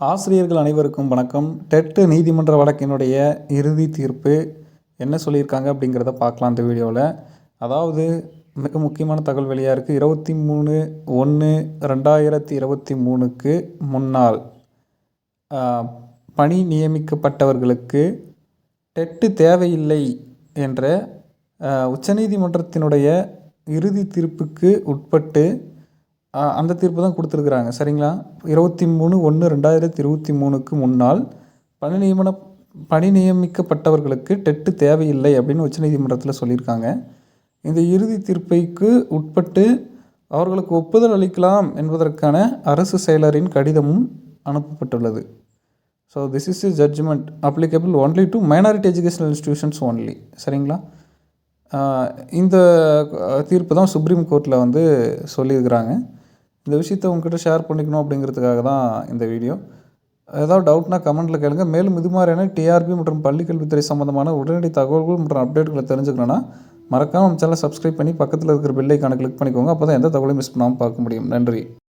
ஆசிரியர்கள் அனைவருக்கும் வணக்கம். டெட்டு நீதிமன்ற வழக்கினுடைய இறுதி தீர்ப்பு என்ன சொல்லியிருக்காங்க அப்படிங்கிறத பார்க்கலாம் இந்த வீடியோவில். அதாவது மிக முக்கியமான தகவல் வெளியாக இருக்குது இருபத்தி மூணு ஒன்று ரெண்டாயிரத்தி இருபத்தி மூணுக்கு முன்னால் பணி நியமிக்கப்பட்டவர்களுக்கு டெட்டு தேவையில்லை என்ற உச்சநீதிமன்றத்தினுடைய இறுதி தீர்ப்புக்கு உட்பட்டு அந்த தீர்ப்பு தான் கொடுத்துருக்குறாங்க. சரிங்களா? இருபத்தி மூணு ஒன்று ரெண்டாயிரத்தி இருபத்தி மூணுக்கு முன்னால் பணி நியமன பணி நியமிக்கப்பட்டவர்களுக்கு டெட்டு தேவையில்லை அப்படின்னு உச்சநீதிமன்றத்தில் சொல்லியிருக்காங்க. இந்த இறுதி தீர்ப்பைக்கு உட்பட்டு அவர்களுக்கு ஒப்புதல் அளிக்கலாம் என்பதற்கான அரசு செயலரின் கடிதமும் அனுப்பப்பட்டுள்ளது. So this is a judgement applicable only to minority educational institutions only சரிங்களா? இந்த தீர்ப்பு தான் சுப்ரீம் கோர்ட்டில் வந்து சொல்லியிருக்கிறாங்க. இந்த விஷயத்தை உங்ககிட்ட ஷேர் பண்ணிக்கணும் அப்படிங்கிறதுக்காக தான் இந்த வீடியோ ஏதாவது டவுட்னா கமெண்ட்டில் கேளுங்க. மேலும் இது மாதிரியான டிஆர்பி மற்றும் பள்ளிக்கல்வித்துறை சம்மந்தமான உடனடி தகவல்கள் மற்றும் அப்டேட்களை தெரிஞ்சுக்கணுன்னா மறக்காமல் நம்ம சேனலை சப்ஸ்கிரைப் பண்ணி பக்கத்தில் இருக்கிற பில்லைக்கான கிளிக் பண்ணிக்கோங்க. அப்போ தான் எந்த தகவலையும் மிஸ் பண்ணாமல் பார்க்க முடியும். நன்றி.